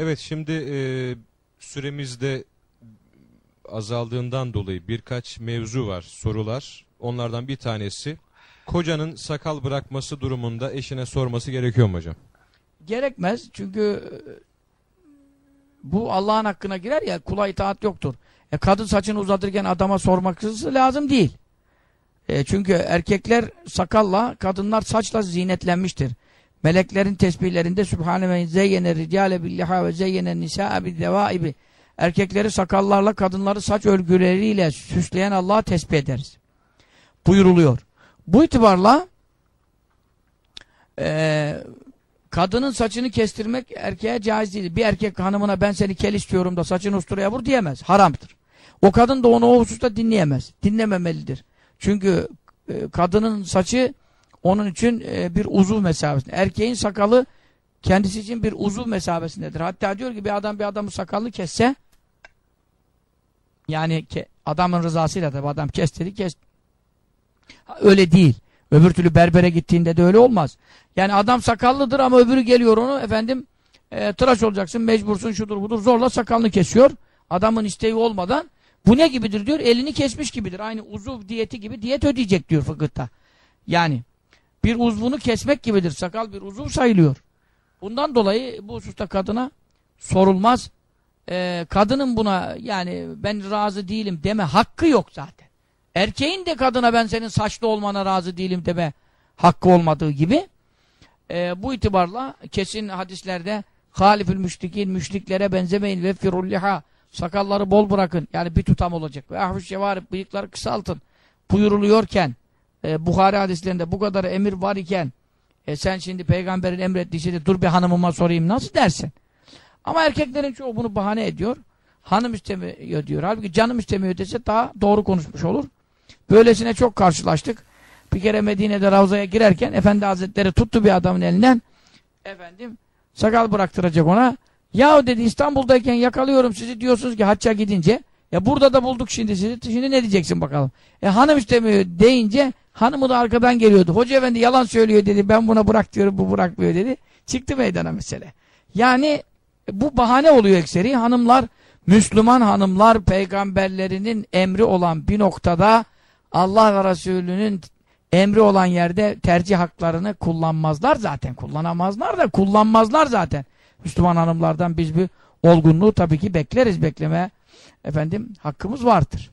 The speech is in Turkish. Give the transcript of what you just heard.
Evet şimdi e, süremizde azaldığından dolayı birkaç mevzu var, sorular. Onlardan bir tanesi kocanın sakal bırakması durumunda eşine sorması gerekiyor mu hocam? Gerekmez çünkü bu Allah'ın hakkına girer ya kula itaat yoktur. E, kadın saçını uzatırken adama sorması lazım değil. E, çünkü erkekler sakalla, kadınlar saçla zinetlenmiştir. Meleklerin tesbihlerinde Sübhane ve zeyyene ricale billaha ve zeyyene nisa'e biddevaibi Erkekleri sakallarla, kadınları saç örgüleriyle süsleyen Allah'a tesbih ederiz. Buyuruluyor. Bu itibarla eee kadının saçını kestirmek erkeğe caiz değil. Bir erkek hanımına ben seni kel istiyorum da saçını usturaya vur diyemez. Haramdır. O kadın da onu o hususta dinleyemez. Dinlememelidir. Çünkü e, kadının saçı onun için e, bir uzuv mesabesinde. Erkeğin sakalı kendisi için bir uzuv mesabesindedir. Hatta diyor ki bir adam bir adamın sakalını kesse yani adamın rızasıyla tabi adam kes dedi kes. Öyle değil. Öbür türlü berbere gittiğinde de öyle olmaz. Yani adam sakallıdır ama öbürü geliyor onu efendim e, tıraş olacaksın mecbursun şudur budur zorla sakalını kesiyor. Adamın isteği olmadan bu ne gibidir diyor elini kesmiş gibidir. Aynı uzuv diyeti gibi diyet ödeyecek diyor fıkıhta. Yani bir uzvunu kesmek gibidir. Sakal bir uzuv sayılıyor. Bundan dolayı bu hususta kadına sorulmaz. Ee, kadının buna yani ben razı değilim deme hakkı yok zaten. Erkeğin de kadına ben senin saçlı olmana razı değilim deme hakkı olmadığı gibi e, bu itibarla kesin hadislerde halifül müşrikin müşriklere benzemeyin ve firulliha sakalları bol bırakın yani bir tutam olacak ve ahfuş şevarip bıyıkları kısaltın buyuruluyorken e, Bukhari hadislerinde bu kadar emir var iken e, sen şimdi peygamberin emrettiği şeyde dur bir hanımıma sorayım nasıl dersin? Ama erkeklerin çoğu bunu bahane ediyor. Hanım istemiyor diyor. Halbuki canım istemiyor dese daha doğru konuşmuş olur. Böylesine çok karşılaştık. Bir kere Medine'de Ravza'ya girerken Efendi Hazretleri tuttu bir adamın elinden. Efendim sakal bıraktıracak ona. Yahu dedi İstanbul'dayken yakalıyorum sizi diyorsunuz ki hacca gidince. Ya burada da bulduk şimdi sizi. Şimdi ne diyeceksin bakalım. E hanım istemiyor deyince hanımı da arkadan geliyordu. Hoca efendi yalan söylüyor dedi. Ben buna bırak diyorum bu bırakmıyor dedi. Çıktı meydana mesele. Yani bu bahane oluyor ekseri. Hanımlar, Müslüman hanımlar peygamberlerinin emri olan bir noktada Allah ve Resulünün emri olan yerde tercih haklarını kullanmazlar zaten. Kullanamazlar da kullanmazlar zaten. Müslüman hanımlardan biz bir olgunluğu tabii ki bekleriz bekleme efendim hakkımız vardır.